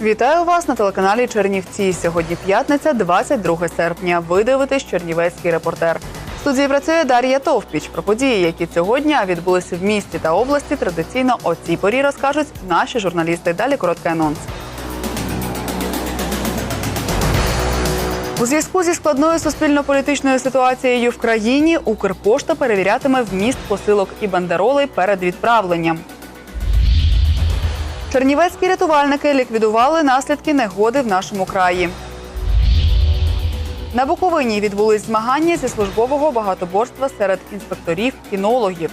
Вітаю вас на телеканалі Чернівці. Сьогодні п'ятниця, 22 серпня. Ви дивитесь Чернівецький репортер. В студії працює Дар'я Товпіч. Про події, які цього дня відбулися в місті та області, традиційно о цій порі розкажуть наші журналісти. Далі короткий анонс. У зв'язку зі складною суспільно-політичною ситуацією в країні Укрпошта перевірятиме вміст посилок і бандеролей перед відправленням. Чернівецькі рятувальники ліквідували наслідки негоди в нашому краї. На Буковині відбулись змагання зі службового багатоборства серед інспекторів кінологів.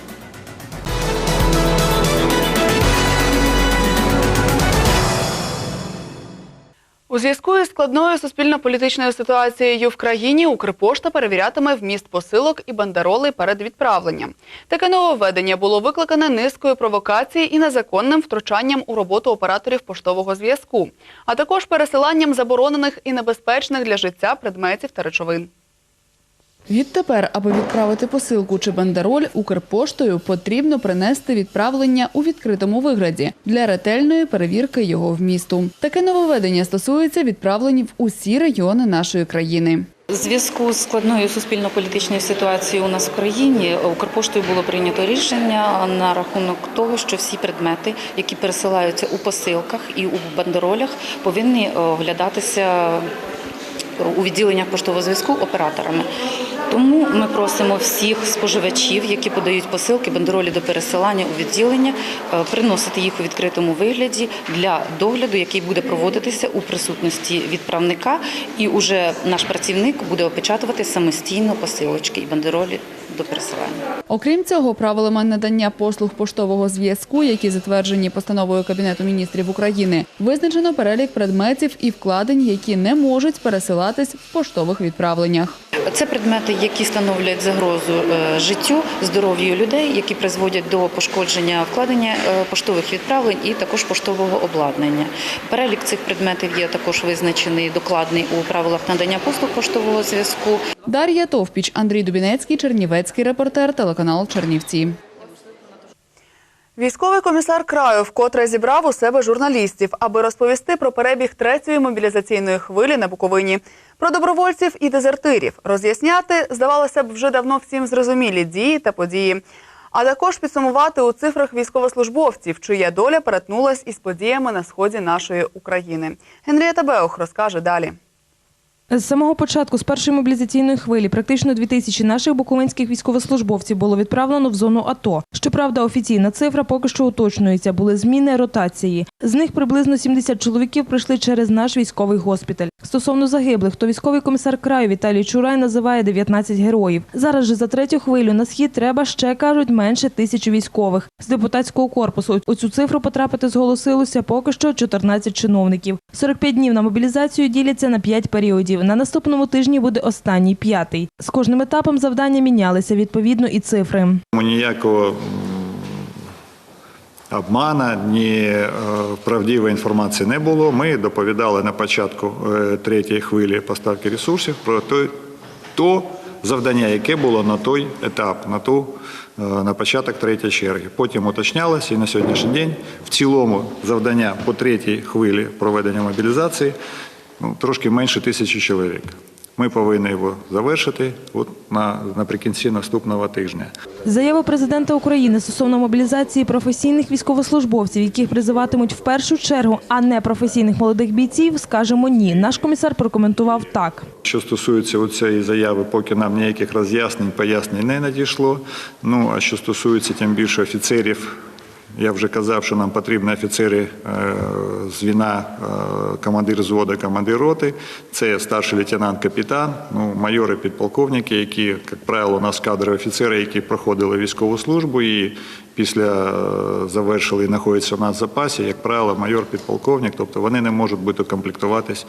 У зв'язку із складною суспільно-політичною ситуацією в країні Укрпошта перевірятиме вміст посилок і бандероли перед відправленням. Таке нововведення було викликане низкою провокацій і незаконним втручанням у роботу операторів поштового зв'язку, а також пересиланням заборонених і небезпечних для життя предметів та речовин. Відтепер, аби відправити посилку чи бандероль Укрпоштою, потрібно принести відправлення у відкритому вигляді для ретельної перевірки його вмісту. Таке нововведення стосується відправлень в усі регіони нашої країни. Зв'язку з складною суспільно-політичною ситуацією у нас в країні Укрпоштою було прийнято рішення на рахунок того, що всі предмети, які пересилаються у посилках і у бандеролях, повинні оглядатися у відділеннях поштового зв'язку операторами. Тому ми просимо всіх споживачів, які подають посилки, бандеролі до пересилання у відділення, е, приносити їх у відкритому вигляді для догляду, який буде проводитися у присутності відправника, і уже наш працівник буде опечатувати самостійно посилочки і бандеролі до пересилання. Окрім цього, правилами надання послуг поштового зв'язку, які затверджені постановою Кабінету міністрів України, визначено перелік предметів і вкладень, які не можуть пересилатись в поштових відправленнях. Це предмети, які становлять загрозу е, життю, здоров'ю людей, які призводять до пошкодження вкладення е, поштових відправлень і також поштового обладнання. Перелік цих предметів є також визначений докладний у правилах надання послуг поштового зв'язку. Дар'я Товпіч, Андрій Дубінецький, Чернівецький репортер, телеканал Чернівці. Військовий комісар краю вкотре зібрав у себе журналістів, аби розповісти про перебіг третьої мобілізаційної хвилі на Буковині, про добровольців і дезертирів, роз'ясняти, здавалося б, вже давно всім зрозумілі дії та події, а також підсумувати у цифрах військовослужбовців, чия доля перетнулась із подіями на сході нашої України. Генрієта Беох розкаже далі. З самого початку, з першої мобілізаційної хвилі, практично дві тисячі наших буковинських військовослужбовців було відправлено в зону АТО. Щоправда, офіційна цифра поки що уточнюється. Були зміни ротації. З них приблизно 70 чоловіків прийшли через наш військовий госпіталь. Стосовно загиблих, то військовий комісар краю Віталій Чурай називає 19 героїв. Зараз же за третю хвилю на схід треба ще кажуть менше тисячі військових. З депутатського корпусу у цю цифру потрапити зголосилося поки що 14 чиновників. 45 днів на мобілізацію діляться на 5 періодів. На наступному тижні буде останній п'ятий. З кожним етапом завдання мінялися відповідно і цифри. Ніякого обмана, ні е, правдивої інформації не було. Ми доповідали на початку е, третьої хвилі поставки ресурсів про той, то завдання, яке було на той етап, на ту е, на початок третьої черги. Потім уточнялося і на сьогоднішній день в цілому завдання по третій хвилі проведення мобілізації ну, трошки менше тисячі чоловік. Ми повинні його завершити от на, наприкінці наступного тижня. Заява президента України стосовно мобілізації професійних військовослужбовців, яких призиватимуть в першу чергу, а не професійних молодих бійців, скажемо ні. Наш комісар прокоментував так. Що стосується цієї заяви, поки нам ніяких роз'яснень, пояснень не надійшло. Ну а що стосується тим більше офіцерів, я вже казав, що нам потрібні офіцери е, звіна, е, командир взводу, командир роти. Це старший лейтенант, капітан, ну, майори, підполковники, які, як правило, у нас кадрові офіцери, які проходили військову службу і після е, завершили і знаходяться в нас в запасі, як правило, майор, підполковник, тобто вони не можуть бути комплектуватись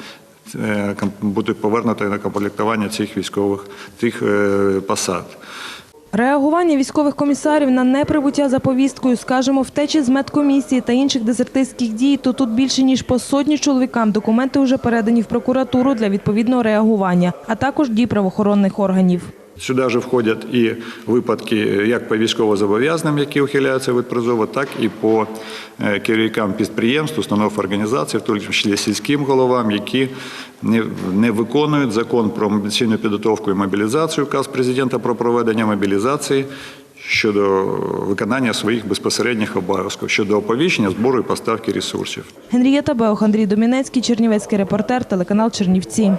ком- бути повернути на комплектування цих військових цих посад. Реагування військових комісарів на неприбуття за повісткою, скажімо, втечі з медкомісії та інших дезертирських дій, то тут більше ніж по сотні чоловікам документи вже передані в прокуратуру для відповідного реагування, а також дій правоохоронних органів. Сюди ж входять і випадки як по військовозобов'язаним, які ухиляються від призову, так і по е, керівникам підприємств, установ організацій, в тому числі сільським головам, які не виконують закон про мобілізаційну підготовку і мобілізацію, указ президента про проведення мобілізації щодо виконання своїх безпосередніх обов'язків щодо оповіщення, збору і поставки ресурсів. Генрієта Беох, Андрій Домінецький, Чернівецький репортер, телеканал Чернівці.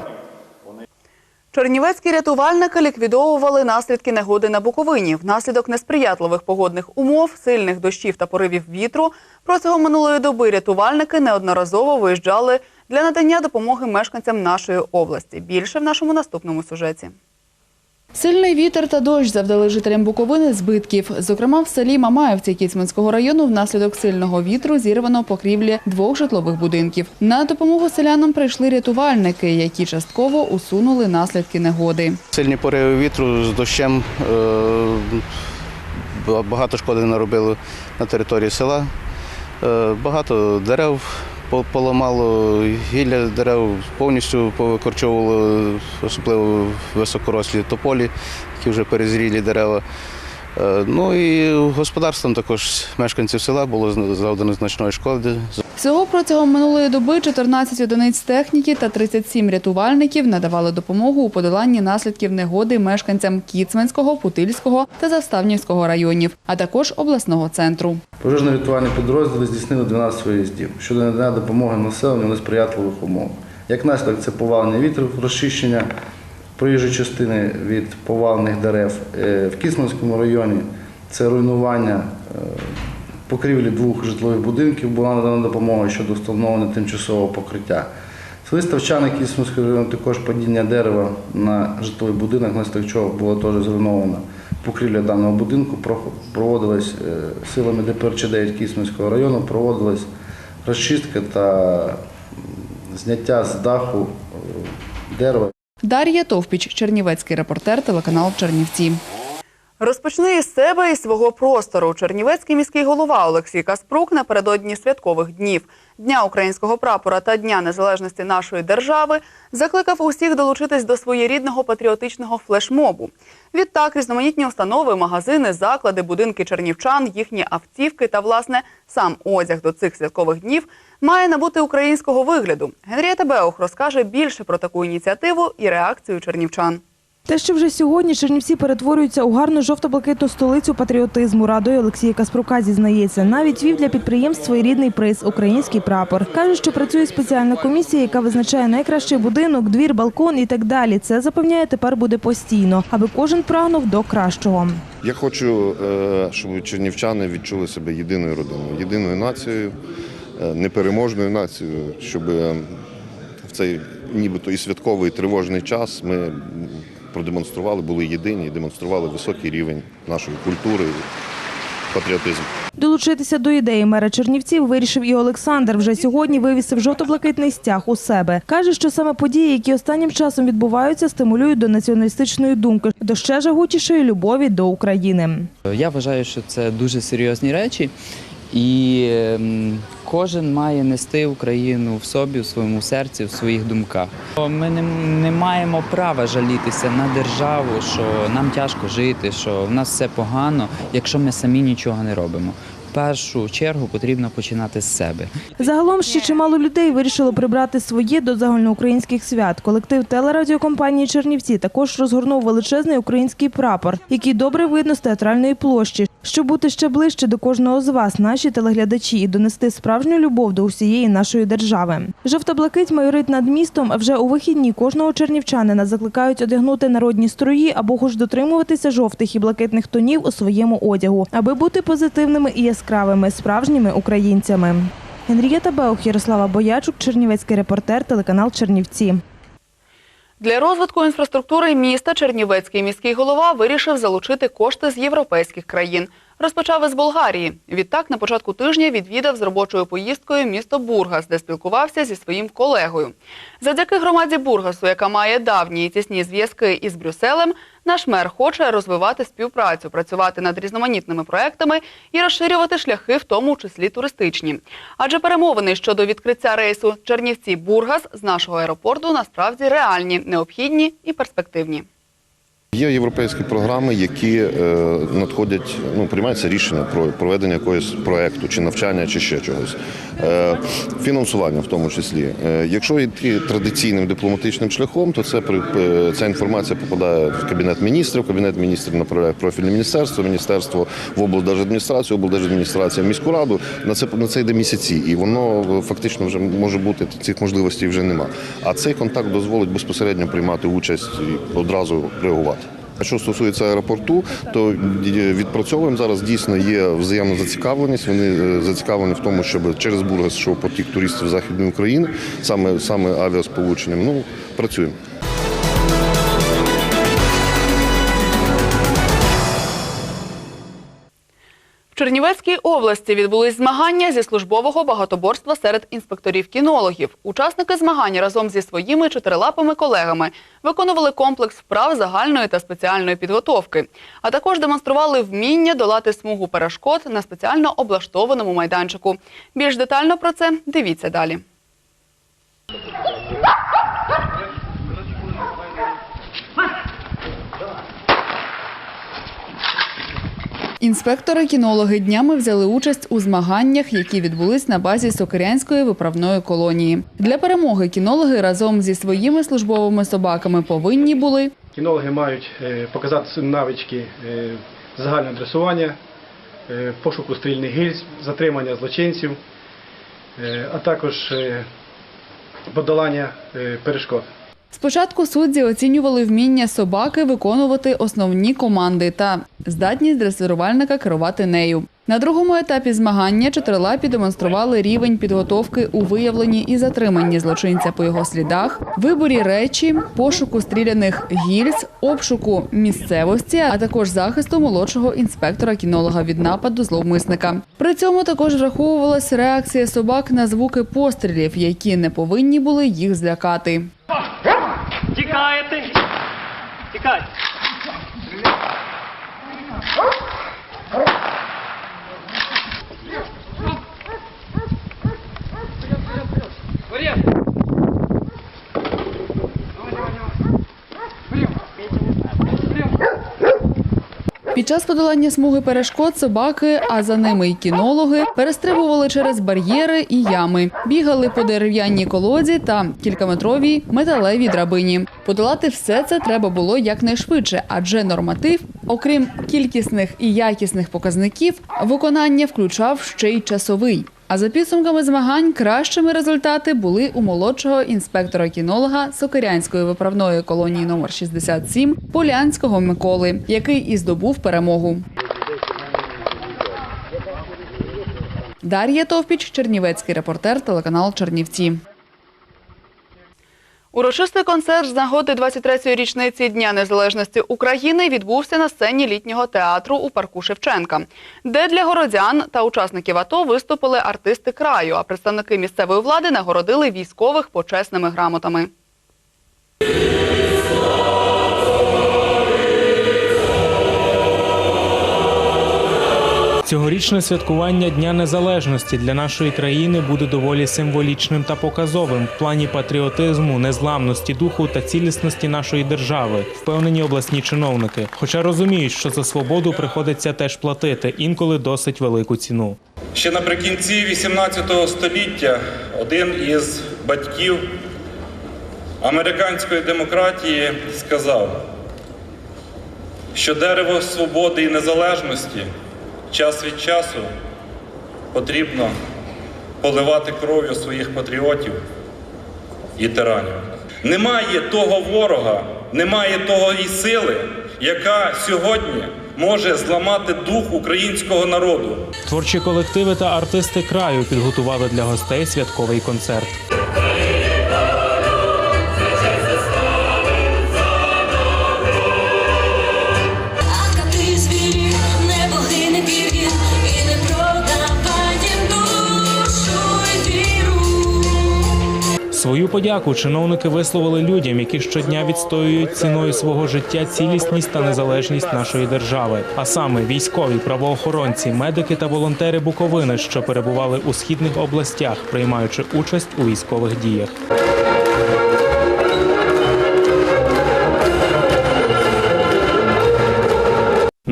Чернівецькі рятувальники ліквідовували наслідки негоди на Буковині. Внаслідок несприятливих погодних умов, сильних дощів та поривів вітру протягом минулої доби рятувальники неодноразово виїжджали для надання допомоги мешканцям нашої області. Більше в нашому наступному сюжеті. Сильний вітер та дощ завдали жителям Буковини збитків. Зокрема, в селі Мамаївці Кіцманського району внаслідок сильного вітру зірвано покрівлі двох житлових будинків. На допомогу селянам прийшли рятувальники, які частково усунули наслідки негоди. Сильні пориви вітру з дощем е, багато шкоди наробили на території села. Е, Багато дерев поламало, гілля дерев повністю повикорчовувало, особливо високорослі тополі, які вже перезрілі дерева. Е, Ну і господарством також мешканців села було завдано значної шкоди. Всього протягом минулої доби 14 одиниць техніки та 37 рятувальників надавали допомогу у подоланні наслідків негоди мешканцям Кіцманського, Путильського та Заставнівського районів, а також обласного центру. Пожежно-рятувальні підрозділи здійснили 12 виїздів щодо надання допомоги населенню несприятливих умовах. Як наслідок, це повалення вітру, розчищення проїжджої частини від повалених дерев Е, в Кісманському районі. Це руйнування е, покрівлі двох житлових будинків, була надана допомога щодо встановлення тимчасового покриття. В селі Ставчани Кісманського району також падіння дерева на житловий будинок, внаслідок чого було теж зруйновано покрівля даного будинку. Про- Проводилась е, силами ДПРЧ 9 Кісманського району, проводилась розчистка та зняття з даху е, дерева. Дар'я Товпіч, Чернівецький репортер, телеканал Чернівці. Розпочни із себе і свого простору. Чернівецький міський голова Олексій Каспрук напередодні святкових днів Дня українського прапора та Дня незалежності нашої держави закликав усіх долучитись до своєрідного патріотичного флешмобу. Відтак, різноманітні установи, магазини, заклади, будинки чернівчан, їхні автівки та власне сам одяг до цих святкових днів має набути українського вигляду. Генрієта Беух розкаже більше про таку ініціативу і реакцію чернівчан. Те, що вже сьогодні Чернівці перетворюються у гарну жовто-блакитну столицю патріотизму, радує Олексій Каспрука, зізнається. Навіть вів для підприємств своєрідний приз Український прапор. Каже, що працює спеціальна комісія, яка визначає найкращий будинок, двір, балкон і так далі. Це запевняє тепер буде постійно, аби кожен прагнув до кращого. Я хочу, е, щоб чернівчани відчули себе єдиною родиною, єдиною нацією, е, непереможною нацією, щоб е, в цей нібито і святковий і тривожний час ми продемонстрували, були єдині і демонстрували високий рівень нашої культури і патріотизму. Долучитися до ідеї мера Чернівців вирішив і Олександр. Вже сьогодні вивісив жовто-блакитний стяг у себе. Каже, що саме події, які останнім часом відбуваються, стимулюють до націоналістичної думки, до ще жагутішої любові до України. Я вважаю, що це дуже серйозні речі, і ем, кожен має нести Україну в собі, в своєму серці, в своїх думках. Ми не, не маємо права жалітися на державу, що нам тяжко жити, що в нас все погано, якщо ми самі нічого не робимо. Першу чергу потрібно починати з себе. Загалом ще чимало людей вирішило прибрати своє до загальноукраїнських свят. Колектив телерадіокомпанії Чернівці також розгорнув величезний український прапор, який добре видно з театральної площі. Щоб бути ще ближче до кожного з вас, наші телеглядачі, і донести справжню любов до усієї нашої держави. Жовто-блакить майорить над містом, а вже у вихідні кожного чернівчанина закликають одягнути народні строї або хоч дотримуватися жовтих і блакитних тонів у своєму одягу, аби бути позитивними і яскравими справжніми українцями. Генрієта Беух, Ярослава Боячук, Чернівецький репортер, телеканал Чернівці. Для розвитку інфраструктури міста Чернівецький міський голова вирішив залучити кошти з європейських країн. Розпочав із Болгарії. Відтак на початку тижня відвідав з робочою поїздкою місто Бургас, де спілкувався зі своїм колегою. Завдяки громаді Бургасу, яка має давні і тісні зв'язки із Брюсселем, наш мер хоче розвивати співпрацю, працювати над різноманітними проектами і розширювати шляхи, в тому числі туристичні. Адже перемовини щодо відкриття рейсу Чернівці-Бургас з нашого аеропорту насправді реальні, необхідні і перспективні. Є європейські програми, які е, надходять, ну приймається рішення про проведення якогось проекту, чи навчання, чи ще чогось. Е, фінансування в тому числі. Е, якщо йти традиційним дипломатичним шляхом, то це ця інформація попадає в кабінет міністрів. Кабінет міністрів направляє профільне міністерство, міністерство в облдержадміністрацію, облдержадміністрація в міську раду. На це на це йде місяці, і воно фактично вже може бути цих можливостей вже нема. А цей контакт дозволить безпосередньо приймати участь і одразу реагувати. А що стосується аеропорту, то е, відпрацьовуємо зараз. Дійсно є взаємна зацікавленість. Вони е, зацікавлені в тому, щоб через Бургас йшов потік туристів західної України, саме саме авіасполученням. Ну працюємо. Чернівецькій області відбулись змагання зі службового багатоборства серед інспекторів-кінологів. Учасники змагань разом зі своїми чотирилапими колегами виконували комплекс вправ загальної та спеціальної підготовки, а також демонстрували вміння долати смугу перешкод на спеціально облаштованому майданчику. Більш детально про це дивіться далі. Інспектори-кінологи днями взяли участь у змаганнях, які відбулись на базі Сокирянської виправної колонії. Для перемоги кінологи разом зі своїми службовими собаками повинні були Кінологи мають е, показати навички е, загального дресування, е, пошуку стрільних гільз, затримання злочинців, а також подолання перешкод. Спочатку судді оцінювали вміння собаки виконувати основні команди та здатність дресирувальника керувати нею. На другому етапі змагання чотирилапі демонстрували рівень підготовки у виявленні і затриманні злочинця по його слідах, виборі речі, пошуку стріляних гільз, обшуку місцевості, а також захисту молодшого інспектора кінолога від нападу зловмисника. При цьому також враховувалась реакція собак на звуки пострілів, які не повинні були їх злякати. Тікаєте! Тікай! Під час подолання смуги перешкод собаки, а за ними й кінологи, перестрибували через бар'єри і ями, бігали по дерев'яній колоді та кількаметровій металевій драбині. Подолати все це треба було якнайшвидше, адже норматив, окрім кількісних і якісних показників, виконання включав ще й часовий. А за підсумками змагань кращими результати були у молодшого інспектора-кінолога Сокирянської виправної колонії номер 67 Полянського Миколи, який і здобув перемогу. Дар'я Товпіч, Чернівецький репортер, телеканал Чернівці. Урочистий концерт з нагоди 23-ї річниці Дня Незалежності України відбувся на сцені літнього театру у парку Шевченка, де для городян та учасників АТО виступили артисти краю, а представники місцевої влади нагородили військових почесними грамотами. Цьогорічне святкування Дня Незалежності для нашої країни буде доволі символічним та показовим в плані патріотизму, незламності духу та цілісності нашої держави, впевнені обласні чиновники. Хоча розуміють, що за свободу приходиться теж платити, інколи досить велику ціну. Ще наприкінці 18 століття один із батьків американської демократії сказав, що дерево свободи і незалежності час від часу потрібно поливати кров'ю своїх патріотів і тиранів. Немає того ворога, немає того і сили, яка сьогодні може зламати дух українського народу. Творчі колективи та артисти краю підготували для гостей святковий концерт. Свою подяку чиновники висловили людям, які щодня відстоюють ціною свого життя цілісність та незалежність нашої держави, а саме військові, правоохоронці, медики та волонтери Буковини, що перебували у східних областях, приймаючи участь у військових діях.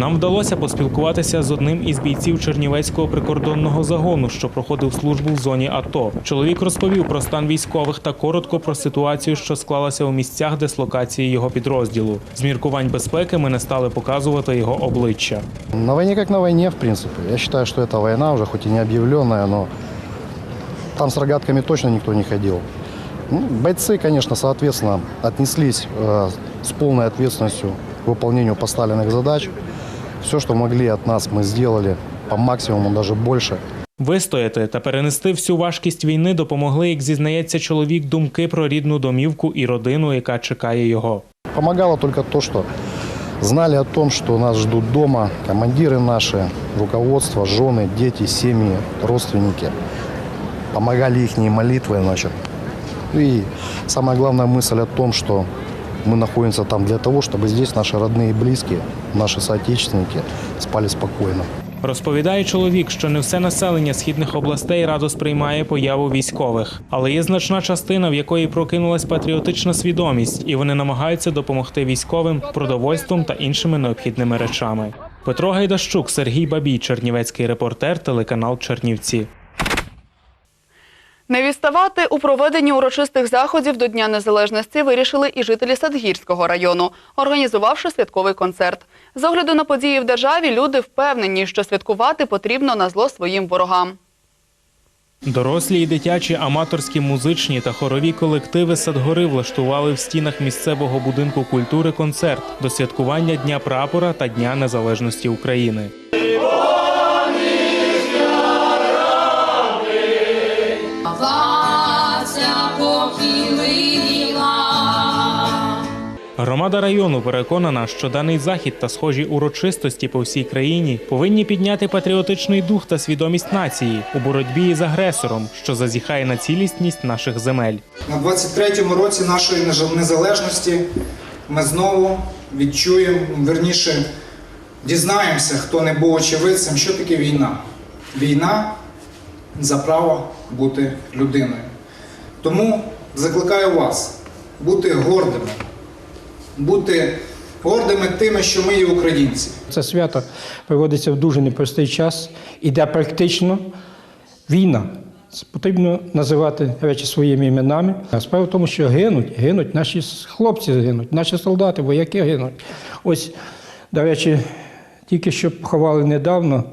Нам вдалося поспілкуватися з одним із бійців Чернівецького прикордонного загону, що проходив службу в зоні АТО. Чоловік розповів про стан військових та коротко про ситуацію, що склалася у місцях дислокації його підрозділу. З міркувань безпеки ми не стали показувати його обличчя. На войне как на войне, в принципе. Я считаю, что это война уже, хоть и не объявленная, но там с рогатками точно никто не ходил. Ну, бойцы, конечно, соответственно, отнеслись э, с полной ответственностью к выполнению поставленных задач. Все, что могли от нас, мы сделали по максимуму, даже больше. Вистояти та перенести всю важкість війни допомогли, як зізнається чоловік, думки про рідну домівку і родину, яка чекає його. Помогало только то, что знали о том, что нас ждут дома командиры наши, руководство, жены, дети, семьи, родственники. Помогали их молитвы, значит. И самая главная мысль о том, что мы находимся там для того, чтобы здесь наши родные и близкие, наши соотечественники спали спокойно. Розповідає чоловік, що не все населення східних областей радо сприймає появу військових, але є значна частина, в якої прокинулась патріотична свідомість, і вони намагаються допомогти військовим продовольством та іншими необхідними речами. Петро Гайдащук, Сергій Бабій, Чернівецький репортер, телеканал Чернівці. Не відставати у проведенні урочистих заходів до Дня Незалежності вирішили і жителі Садгірського району, організувавши святковий концерт. З огляду на події в державі люди впевнені, що святкувати потрібно на зло своїм ворогам. Дорослі і дитячі аматорські музичні та хорові колективи Садгори влаштували в стінах місцевого будинку культури концерт до святкування Дня прапора та Дня Незалежності України. Громада району переконана, що даний захід та схожі урочистості по всій країні повинні підняти патріотичний дух та свідомість нації у боротьбі з агресором, що зазіхає на цілісність наших земель. На 23-му році нашої незалежності ми знову відчуємо, верніше дізнаємося, хто не був очевидцем, що таке війна. Війна за право бути людиною. Тому закликаю вас бути гордими, бути гордими тими, що ми є українці. Це свято проводиться в дуже непростий час, іде практично війна. Це потрібно називати речі своїми іменами. Справа в тому, що гинуть, гинуть, наші хлопці гинуть, наші солдати, вояки гинуть. Ось, до речі, тільки що поховали недавно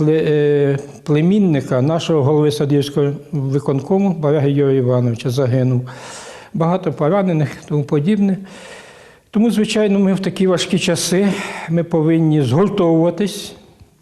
е, племінника нашого голови Садівського виконкому Баряги Юрія Івановича загинув. Багато поранених, тому подібне. Тому, звичайно, ми в такі важкі часи ми повинні згуртовуватись,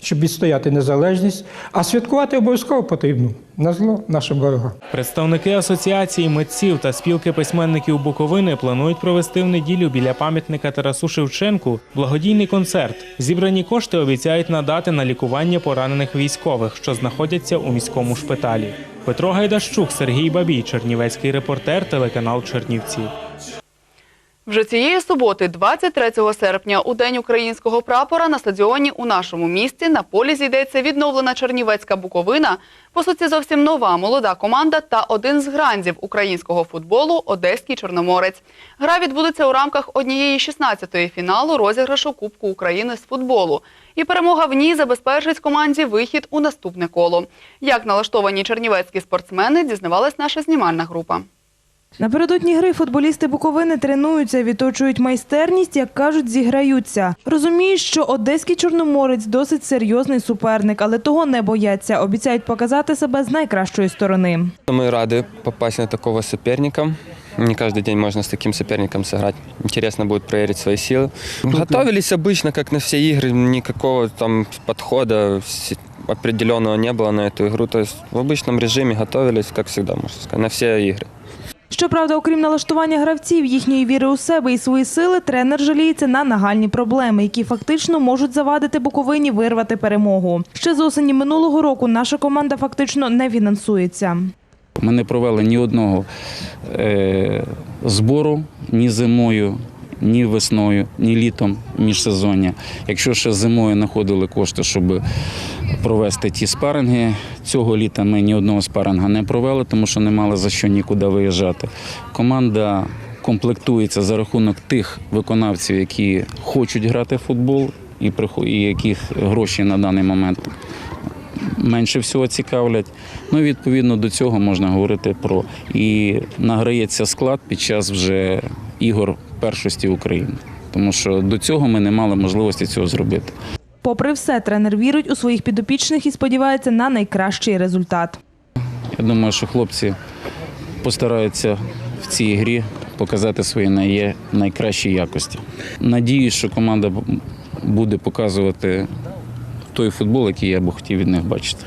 щоб відстояти незалежність, а святкувати обов'язково потрібно на зло нашим ворогам. Представники асоціації митців та спілки письменників Буковини планують провести в неділю біля пам'ятника Тарасу Шевченку благодійний концерт. Зібрані кошти обіцяють надати на лікування поранених військових, що знаходяться у міському шпиталі. Петро Гайдащук, Сергій Бабій, Чернівецький репортер, телеканал Чернівці. Вже цієї суботи, 23 серпня, у День українського прапора на стадіоні у нашому місті на полі зійдеться відновлена Чернівецька Буковина, по суті зовсім нова молода команда та один з грандів українського футболу Одеський Чорноморець. Гра відбудеться у рамках однієї 16-ї фіналу розіграшу Кубку України з футболу. І перемога в ній забезпечить команді вихід у наступне коло. Як налаштовані чернівецькі спортсмени, дізнавалась наша знімальна група. Напередодні гри футболісти Буковини тренуються, відточують майстерність, як кажуть, зіграються. Розуміють, що одеський чорноморець досить серйозний суперник, але того не бояться. Обіцяють показати себе з найкращої сторони. Мы рады попасть на такого соперника. Не каждый день можно с таким соперником сыграть. Интересно будет проверить свои силы. Готовились обычно, как на все игры. Никакого там подхода с- определенного не было на эту игру. То есть в обычном режиме готовились, как всегда, можно сказать, на все игры. Щоправда, окрім налаштування гравців, їхньої віри у себе і свої сили, тренер жаліється на нагальні проблеми, які фактично можуть завадити Буковині вирвати перемогу. Ще з осені минулого року наша команда фактично не фінансується. Ми не провели ні одного е, збору ні зимою, ні весною, ні літом міжсезоння. Якщо ще зимою знаходили кошти, щоб провести ті спаринги, цього літа ми ні одного спаринга не провели, тому що не мали за що нікуди виїжджати. Команда комплектується за рахунок тих виконавців, які хочуть грати в футбол і, яких гроші на даний момент менше всього цікавлять. Ну і відповідно до цього можна говорити про і награється склад під час вже ігор першості України. Тому що до цього ми не мали можливості цього зробити. Попри все, тренер вірить у своїх підопічних і сподівається на найкращий результат. Я думаю, що хлопці постараються в цій грі показати свої найкращі якості. Надіюсь, що команда буде показувати той футбол, який я б хотів від них бачити.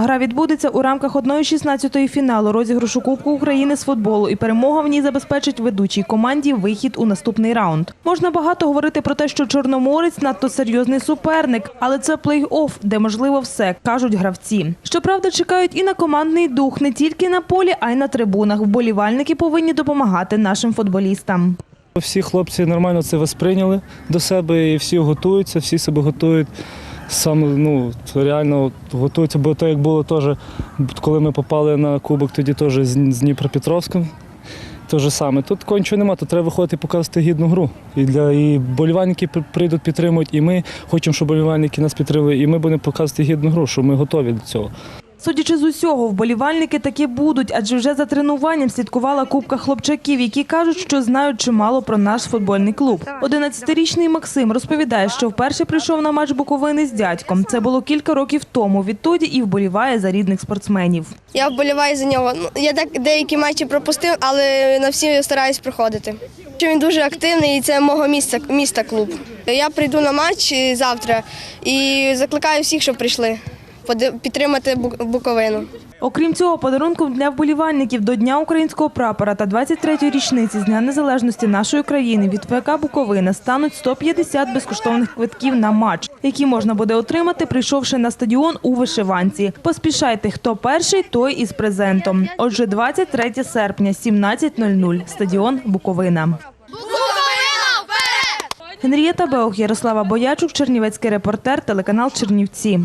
Гра відбудеться у рамках 1-16 фіналу розіграшу Кубку України з футболу, і перемога в ній забезпечить ведучій команді вихід у наступний раунд. Можна багато говорити про те, що Чорноморець надто серйозний суперник, але це плей-офф, де можливо все, кажуть гравці. Щоправда, чекають і на командний дух не тільки на полі, а й на трибунах. Вболівальники повинні допомагати нашим футболістам. Всі хлопці нормально це восприйняли до себе і всі готуються, всі себе готують. Саме ну, реально готуються, бо то як було теж, коли ми попали на кубок, тоді теж з Дніпропетровськом. Те ж саме. Тут такого нічого немає, тут треба виходити і показувати гідну гру. І для і болівальники прийдуть, підтримують, і ми хочемо, щоб болівальники нас підтримували, і ми будемо показувати гідну гру, що ми готові до цього. Судячи з усього, вболівальники таки будуть, адже вже за тренуванням слідкувала кубка хлопчаків, які кажуть, що знають чимало про наш футбольний клуб. 11-річний Максим розповідає, що вперше прийшов на матч Буковини з дядьком. Це було кілька років тому. Відтоді і вболіває за рідних спортсменів. Я вболіваю за нього. Ну, Я деякі матчі пропустив, але на всі стараюсь проходити. Що Він дуже активний і це мого місця, міста клуб. Я прийду на матч завтра і закликаю всіх, щоб прийшли підтримати Буковину. Окрім цього, подарунком для вболівальників до Дня українського прапора та 23-ї річниці з Дня Незалежності нашої країни від ФК Буковина стануть 150 безкоштовних квитків на матч, які можна буде отримати, прийшовши на стадіон у вишиванці. Поспішайте, хто перший, той із презентом. Отже, 23 серпня, 17.00, стадіон Буковина. Генрієта Беох, Ярослава Боячук, Чернівецький репортер, телеканал Чернівці.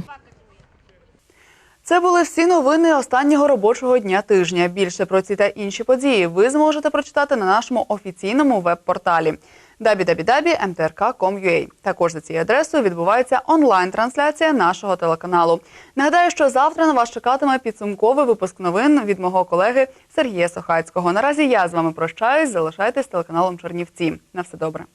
Це були всі новини останнього робочого дня тижня. Більше про ці та інші події ви зможете прочитати на нашому офіційному веб-порталі www.mtrk.com.ua. Також за цією адресою відбувається онлайн-трансляція нашого телеканалу. Нагадаю, що завтра на вас чекатиме підсумковий випуск новин від мого колеги Сергія Сохацького. Наразі я з вами прощаюсь. Залишайтесь телеканалом Чернівці. На все добре.